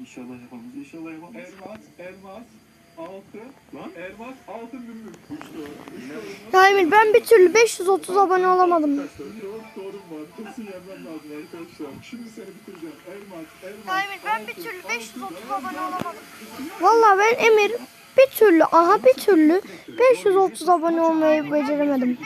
İnşallah yapamayız. İnşallah yapamayız. Elmas, elmas, altın. Lan? Elmas, altın gümrük. Üç doğru. Üç doğru. Ya Emir ben bir türlü 530 abone olamadım. Çok sorun var. Kesin yenmem lazım arkadaşlar. Şimdi seni bitireceğim. Elmas, elmas, Ya Emir ben bir altın, türlü altın, 530 elmas, abone olamadım. Vallahi ben Emir bir türlü aha bir türlü 530 abone olmayı beceremedim.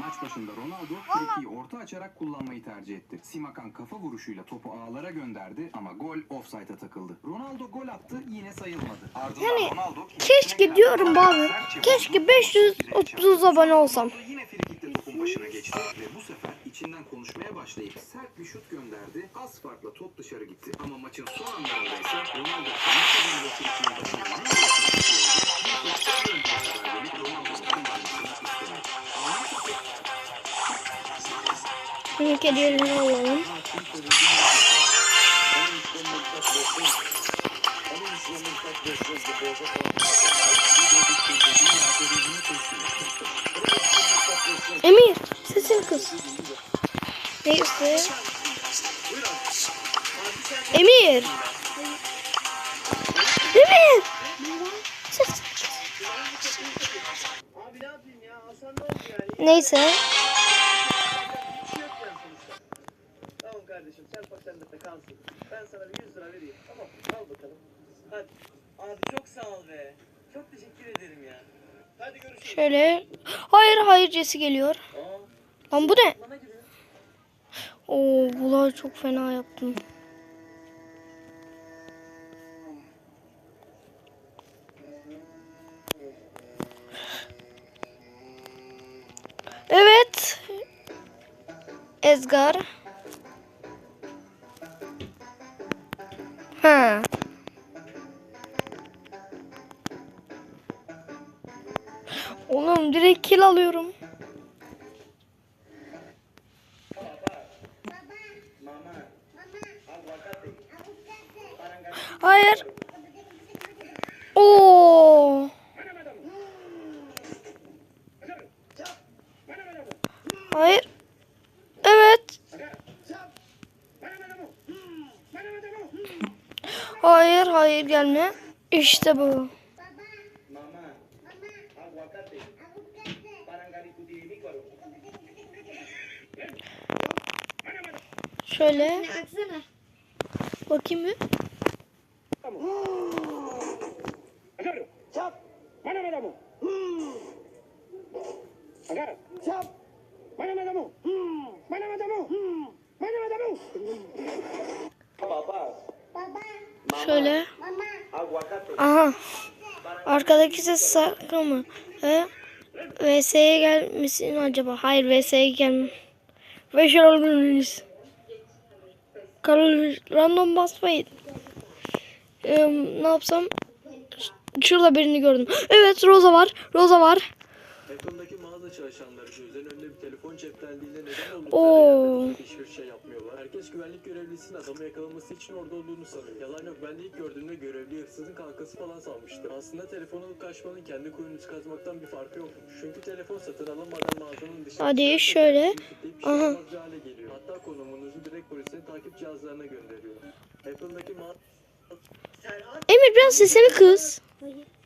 Maç başında Ronaldo Friki'yi orta açarak kullanmayı tercih etti. Simakan kafa vuruşuyla topu ağlara gönderdi ama gol offside'a takıldı. Ronaldo gol attı yine sayılmadı. Ardından Yani Ronaldo Keşke diyorum abi. Keşke 530 abone olsam. Topun başına geçti ve bu sefer içinden konuşmaya başlayıp sert bir şut gönderdi. Az farkla top dışarı gitti. Ama maçın son anlarında ise Ronaldo kazandığı frikiğin başına ne yapmak istiyordu? Bir Neyse. Emir. Emir. Neyse. Tamam kardeşim sen sen de kalsın. Ben sana bir 100 lira vereyim. Tamam al bakalım. Hadi. Abi çok sağ ol be. Çok teşekkür ederim ya. Hadi görüşürüz. Şöyle. Hayır hayır Jesse geliyor. Aa, Lan bu ne? Oo bunlar çok fena yaptım. Evet. Ezgar. Ha. Oğlum direkt kill alıyorum. Hayır. Oo. Hayır. Evet. Hayır, hayır gelme. İşte bu. Şöyle. Bakayım bir. Agar. Şöyle. Aha. Arkadaki ses sakın mı? He? VS'ye gelmesin acaba? Hayır VS'ye gelmem. Ve şöyle random basmayın. Ee, ne yapsam? Şurada birini gördüm. Evet Rosa var. Rosa var. Yakındaki mağaza çalışanları gözlerin önünde bir telefon ceplendiğinde neden oldukları hiçbir şey yapmıyorlar. Herkes güvenlik görevlisinin adamı yakalaması için orada olduğunu sanıyor. Yalan yok ben de ilk gördüğümde görevli hırsızın kankası falan sanmıştım. Aslında telefonu alıp kaçmanın kendi kuyunu çıkartmaktan bir farkı yok. Çünkü telefon satın alınmadan mağazanın dışına Hadi şöyle. şey Aha. Hatta konumunuzu direkt polisin takip cihazlarına gönderiyor. Apple'daki mağaza Emir biraz sesini kız.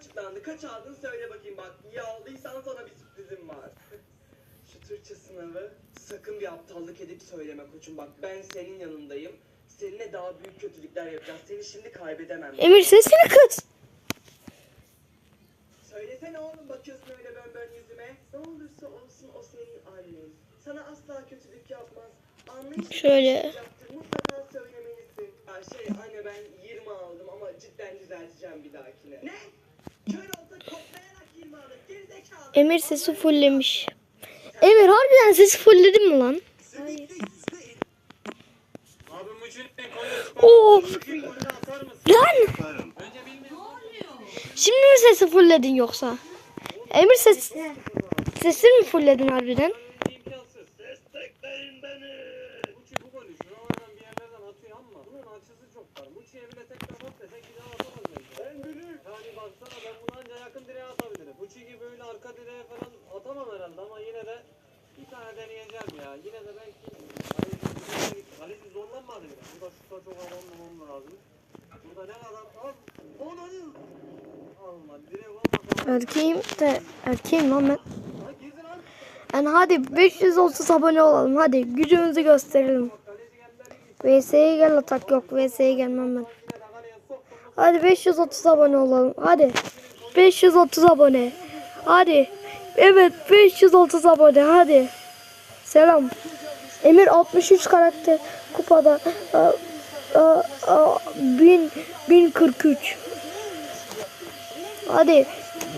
açıklandı. Kaç aldın söyle bakayım bak. İyi aldıysan sana bir sürprizim var. Şu Türkçe sınavı sakın bir aptallık edip söyleme koçum. Bak ben senin yanındayım. Seninle daha büyük kötülükler yapacağız. Seni şimdi kaybedemem. Emir sesini kız. Söylesene oğlum bakıyorsun öyle bön bön yüzüme. Ne olursa olsun o senin annen. Sana asla kötülük yapmaz. Anlayışla Şöyle. yapacaktır. Mutlaka söylemelisin. Şey anne ben 20 aldım ama cidden düzelteceğim bir dahakine. Ne? Kör olsa koklayarak 20 alır. Gerizekalı. Emir sesi fulllemiş. Emir harbiden sesi fullledin mi lan? Konuyu Oo. golünü atar mısın? Lan. Önce bilmiyorum. Şimdi mi sesi fullledin yoksa? Emir ses sesini mi fullledin harbiden? İmkansız. Destekleyin beni. Muçi bu golü şuralardan bir yerlerden atıyor ama bunun açısı çok dar. Muçi evine tek kapat desek bir daha atamaz bence. Ben büyük. Yani baksana ben bunu anca yakın direğe atabilirim. Muçi gibi böyle arka direğe falan atamam herhalde ama yine de bir tane deneyeceğim ya. Yine de belki kaleci, kaleci zor da çok abanmamam lazım. Burada ne kadar az. Onanı. Alma direkt olmasa. Erkeğim de erkeğim lan ben. Yani hadi 530 abone olalım. Hadi gücümüzü gösterelim. VS'ye gel atak yok. VS'ye gelmem ben. Hadi 530 abone olalım. Hadi. 530 abone. Hadi. Evet 530 abone. Hadi. Selam. Emir 63 karakter kupada. Aa, aa, aa, 1000 1043. Hadi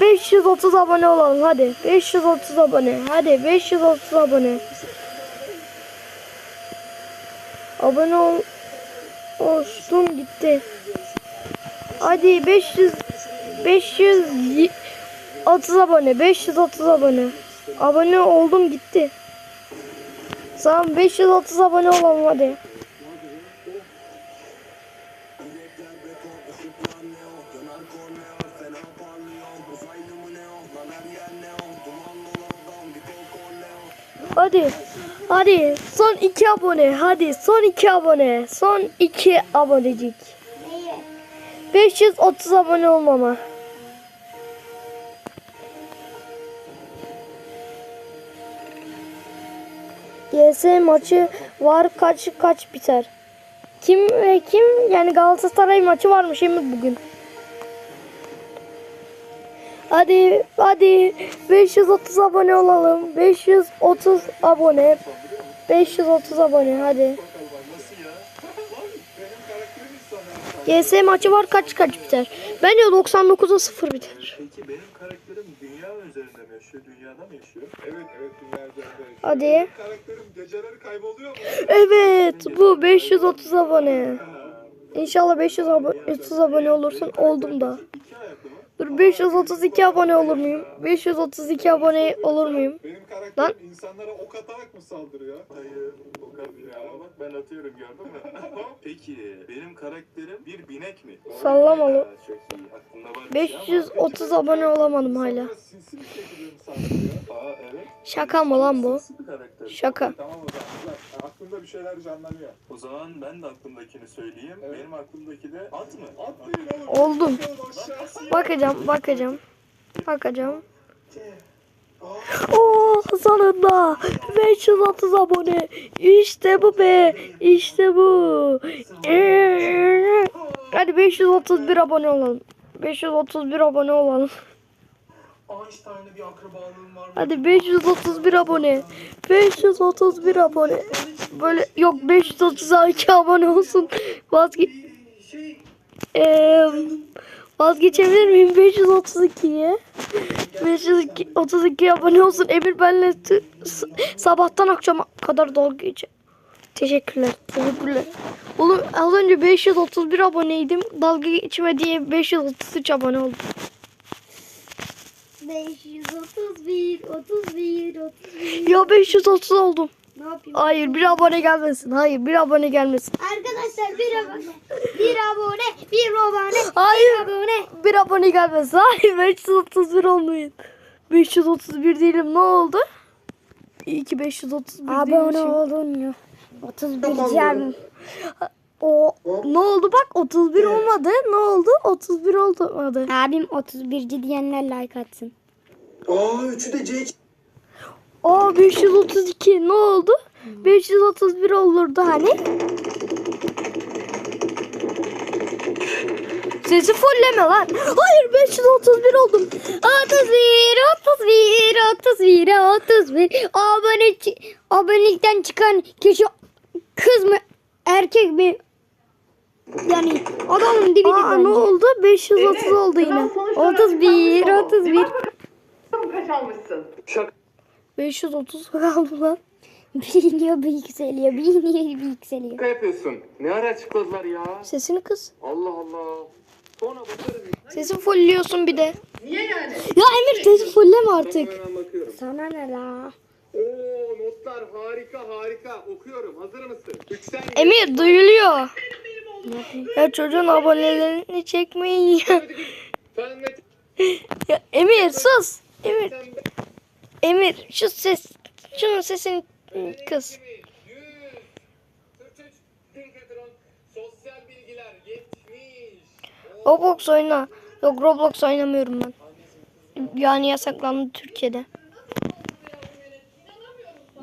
530 abone olalım hadi. 530 abone. Hadi 530 abone. Abone ol olsun gitti. Hadi 500 530 abone. 530 abone. Abone oldum gitti. Tamam 530 abone olalım hadi. Hadi. Hadi. Son iki abone. Hadi. Son iki abone. Son iki abonecik. 530 abone olmama. GS maçı var kaç kaç biter? Kim ve kim? Yani Galatasaray maçı varmış emin bugün. Hadi hadi 530 abone olalım. 530 abone. 530 abone hadi. GS maçı var kaç kaç biter? Bence 99'a 0 biter. Peki benim karakterim dünya üzerinde mi yaşıyor? Dünyada mı yaşıyor? Evet evet dünya üzerinde yaşıyor. Hadi. Benim karakterim geceleri kayboluyor mu? Evet bu 530 abone. İnşallah 530 abone olursun. Oldum da. Dur 532 abone olur muyum? 532 abone olur muyum? Benim karakterim insanlara ok atarak mı saldırıyor? Hayır. O kadar ya. Bak ben atıyorum gördün mü? Peki benim karakterim bir binek mi? Sallamalı. Çok iyi. Aklımda var bir şey ama- 530 abone olamadım hala. İnsanlara sinsi bir şekilde mi saldırıyor? Aa evet. Şaka mı lan bu? Sinsi bir karakter. Şaka. Tamam o zaman. Güzel. Aklımda bir şeyler canlanıyor. O zaman ben de aklımdakini söyleyeyim. Evet. Benim aklımdaki de at mı? At değil oğlum. Oldum. Bakalım aşağısı. Bakacağım, bakacağım. Bakacağım. Oo sonunda 530 abone. İşte bu be. İşte bu. Hadi 531 abone olalım. 531 abone olalım. Hadi 531 abone. 531 abone. Böyle yok 532 abone olsun. Vazge Şey, Eee, vazgeçebilir miyim 532'ye? 532 abone olsun. Emir benle sabahtan akşama kadar dalga geçeceğim. Teşekkürler. Teşekkürler. Oğlum az önce 531 aboneydim. Dalga geçme diye 533 abone oldum. 531, 31, 31. Ya 530 oldum. Ne yapayım? Hayır bir abone gelmesin. Hayır bir abone gelmesin. Arkadaşlar bir abone, bir abone, bir abone, Hayır. bir abone. Bir abone gelmesin. Hayır 531 olmayın. 531 değilim ne oldu? İyi ki 531 Abone değilmişim. olun ya. 31 can. O ne oldu bak 31 olmadı. Ne oldu? 31 olmadı. Abim 31 diyenler like atsın. aa üçü de C Aa 532 ne oldu? 531 olurdu hani. Sesi fulleme lan. Hayır 531 oldum. 31, 31, 31, 31. Abone, abonelikten çıkan kişi kız mı erkek mi? Yani adamın dibi Aa ne oldu? 530 oldu yine. 31, 31. Kaç almışsın? 530 kaldı lan. Biliyor bir yükseliyor, biliyor bir yükseliyor. Şaka yapıyorsun. Ne ara açıkladılar ya? Sesini kız. Allah Allah. Sonra bakarız. Sesi fullliyorsun bir de. Niye yani? Ya Emir sesi fulleme artık. Hemen bakıyorum. Sana ne la? Oo notlar harika harika. Okuyorum. Hazır mısın? Üçten Emir duyuluyor. Ya çocuğun abonelerini çekmeyin ya. Ya Emir sus. Emir, sen. Emir şu ses, şunun sesini kız. 100. 43. Dinkatron. Sosyal bilgiler 70. Roblox oyna. Yok Roblox oynamıyorum ben. Yani yasaklandı Türkiye'de.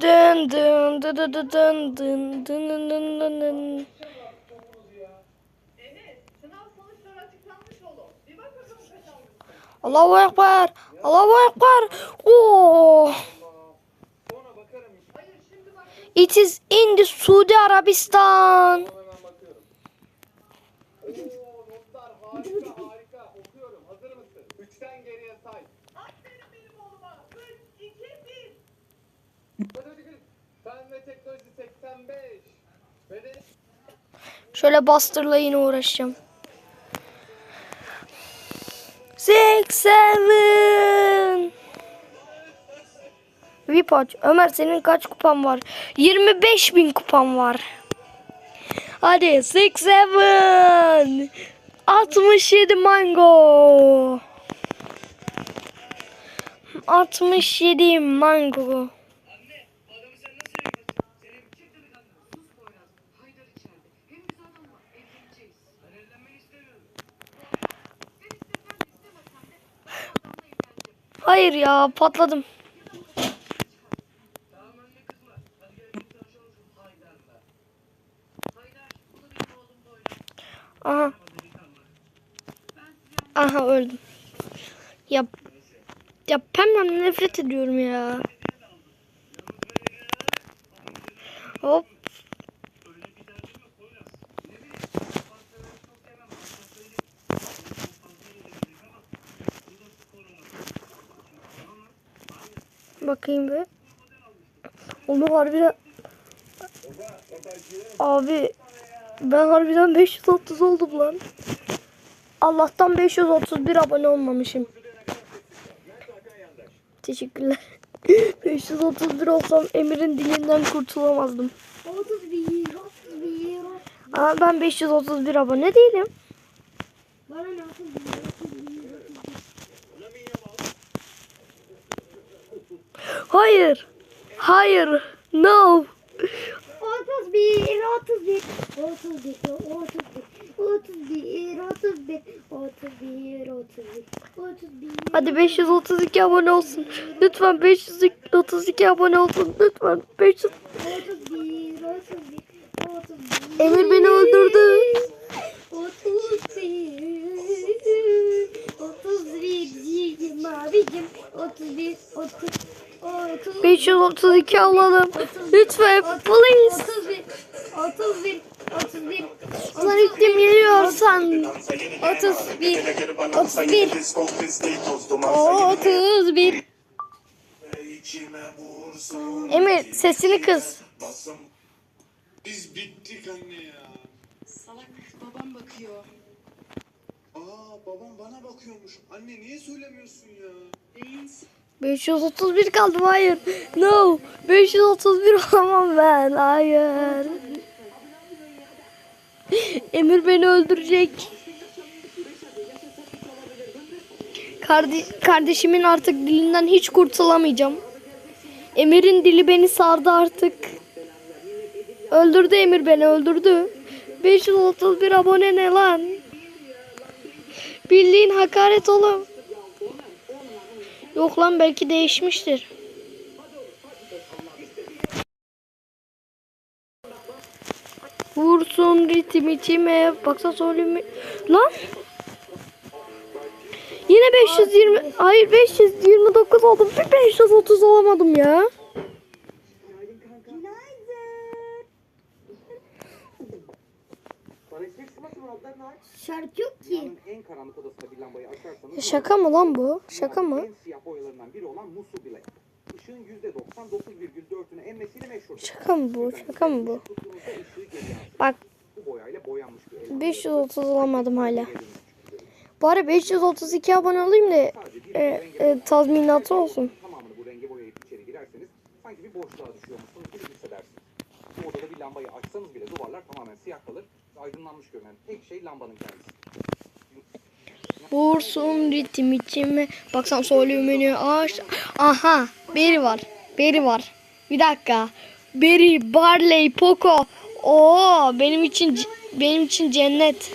Dın dın dı dı dı dın dın dın dın dın dın dın. Kaç almışsın. Allahu Ekber. Allahu Ekber. Oo. It is in the Suudi Arabistan. Şöyle bastırla yine uğraşacağım. 87 VIP aç. Ömer senin kaç kupan var? 25 bin kupan var. Hadi six, seven. 67 mango. 67 mango. Hayır ya patladım. Aha. Aha öldüm. Ya ya pemben nefret ediyorum ya. Hop. Bakayım bir. Onu harbiden... Abi ben harbiden 530 oldum lan. Allah'tan 531 abone olmamışım. Teşekkürler. 531 olsam Emir'in dilinden kurtulamazdım. 31, 31. Ama ben 531 abone değilim. Bana ne 31, 31. Hayır. Hayır. No. 31, 31, 31, 31, 31, 31, 31, 31, 31. Hadi 532 abone olsun. Lütfen 532 abone olsun. Lütfen 500. 31, 31, 31. Emir beni öldürdü. 31, 31 mavicim, 31, 30, 30. 532 alalım. Lütfen please. 31, 31, 31, Sen iklim geliyorsan. 31, 31, 31. Emir sesini kız. Biz bittik anne ya. Salak babam bakıyor. Aa babam bana bakıyormuş. Anne niye söylemiyorsun ya? Reis. 531 kaldım hayır. No. 531 olamam ben. Hayır. Emir beni öldürecek. Kardeş, kardeşimin artık dilinden hiç kurtulamayacağım. Emir'in dili beni sardı artık. Öldürdü Emir beni öldürdü. 531 abone ne lan? Bildiğin hakaret oğlum. Yok lan belki değişmiştir. Vursun ritim içime. Baksa söyleyeyim Lan. Yine 520. Hayır 529 oldum. Bir 530 olamadım ya. Şarkı yok ki. Şaka mı lan bu? Şaka mı? Işığın %99,4'ünü emmesiyle meşhur. Şaka mı bu? Şaka mı bu? Bak Bu boyayla boyanmış bir elma. 530 olamadım hala. Bari 532 abone olayım da e, e, tazminatı olsun. Tamamını bu renge boyayıp içeri girerseniz sanki bir boşluğa düşüyormuşsunuz gibi hissedersiniz. Bu odada bir lambayı açsanız bile duvarlar tamamen siyah kalır. Aydınlanmış görünen tek şey lambanın kendisi. Vursun ritim içime. Baksan solümünü aç. Aha. Beri var. Beri var. Bir dakika. Beri, Barley, Poco. Oo benim için benim için cennet.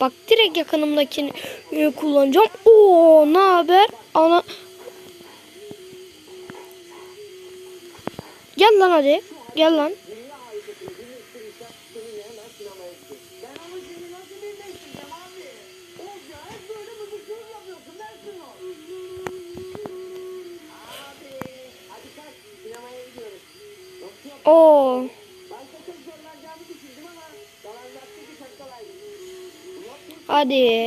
Bak direkt yakınımdakini e, kullanacağım. Oo ne haber? Ana Gel lan hadi. Gel lan. Oo. Hadi.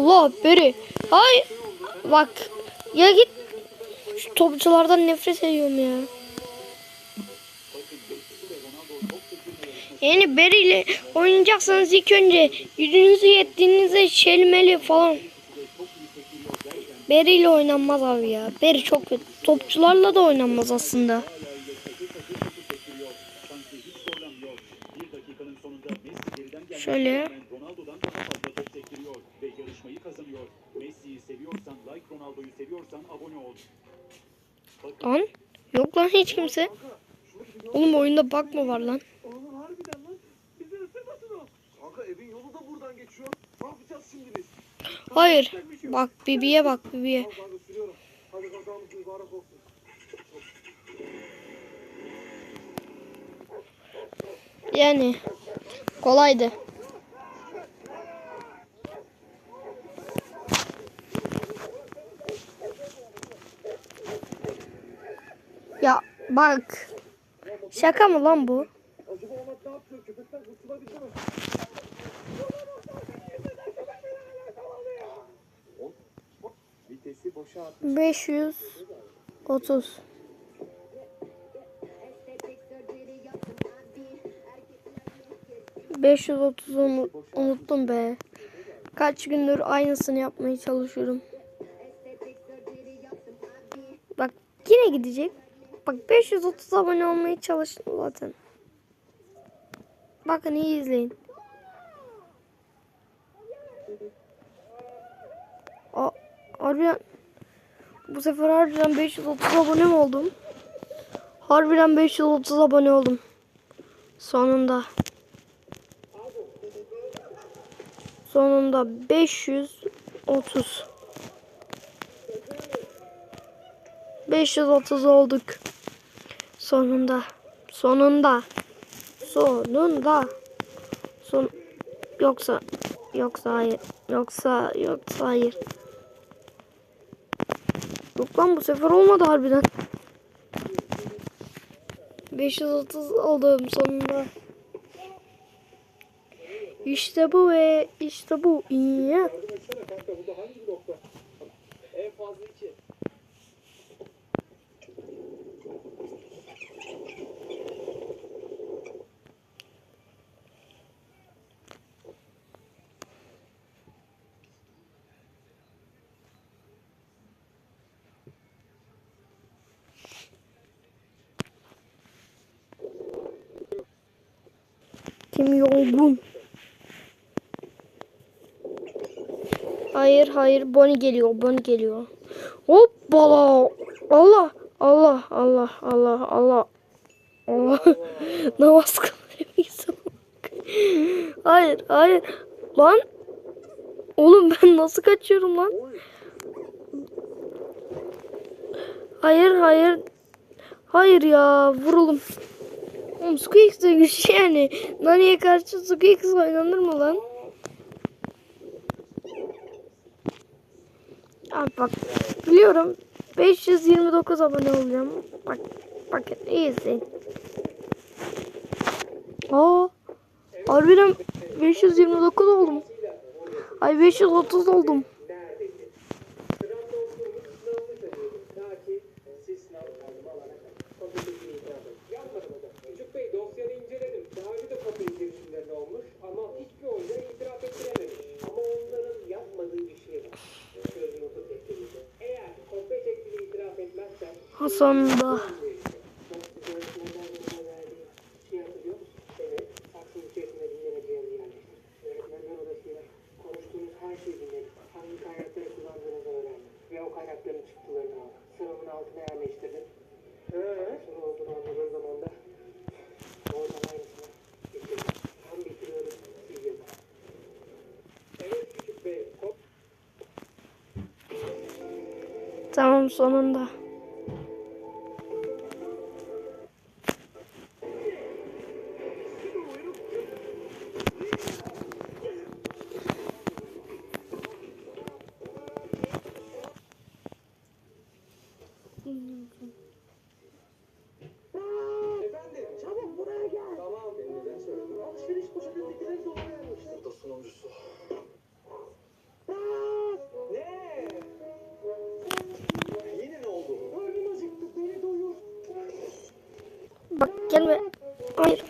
Allah beri. Hayır. Bak. Ya git. Şu topçulardan nefret ediyorum ya. Yani Beri ile oynayacaksanız ilk önce yüzünüzü yettiğinizde şelmeli falan. Beri ile oynanmaz abi ya. Beri çok kötü. Topçularla da oynanmaz aslında. Şöyle. Ronaldo'dan daha fazla top sektiriyor ve yarışmayı kazanıyor. Messi'yi seviyorsan, like Ronaldo'yu seviyorsan abone ol. Lan. Yok lan hiç kimse. Oğlum oyunda bak mı var lan? Oğlum harbiden lan. Bizi ısırmasın o. Kanka evin yolu da buradan geçiyor. Ne yapacağız şimdi biz? Hayır. Bak Bibi'ye bak Bibi'ye. Kanka sürüyorum. Hadi kazamız mübarek olsun. Yani kolaydı. Ya bak. Şaka mı lan bu? Kurtulabildi mi? 530. Beş yüz otuzu unuttum be. Kaç gündür aynısını yapmaya çalışıyorum. Bak yine gidecek. Bak 530 abone olmaya çalıştım zaten. Bakın iyi izleyin. Aa, harbiden bu sefer harbiden 530 abone oldum? Harbiden 530 abone oldum. Sonunda. Sonunda 530. 530 olduk. Sonunda. Sonunda. Sonunda. Son yoksa yoksa hayır. Yoksa yoksa hayır. Yok lan bu sefer olmadı harbiden. 530 oldum sonunda. İşte bu ve işte bu. İyi. En fazla iki. Kim Jong-un. Hayır hayır Bonnie geliyor Bonnie geliyor. Hoppala. Allah Allah Allah Allah Allah. Allah. Namaz kılıyor Hayır hayır. Lan. Oğlum ben nasıl kaçıyorum lan? Hayır hayır. Hayır ya vuruldum. Oğlum Squeaks de güçlü yani. Nani'ye karşı Squeaks oynanır mı lan? Abi bak biliyorum 529 abone olacağım. Bak bakın iyi izleyin. Aa harbiden 529 oldum. Ay 530 oldum. sonunda. Tamam sonunda. Bak gelme. Hayır.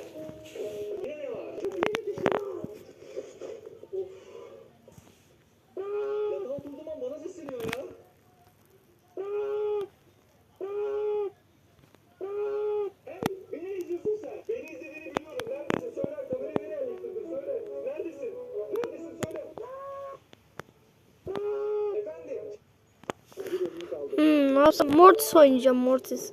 Hmm, ne yapsam? Mortis oynayacağım Mortis.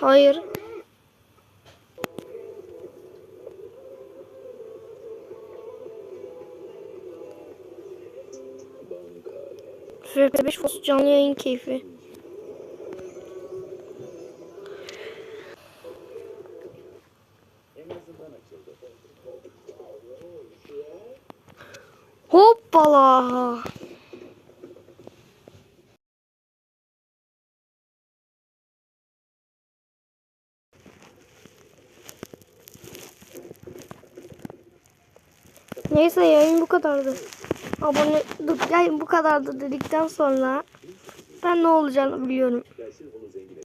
Hayır, hayır. Sürekli 5 Fos canlı yayın keyfi. kadardı. Abone dur yayın bu kadardı dedikten sonra ben ne olacağını biliyorum.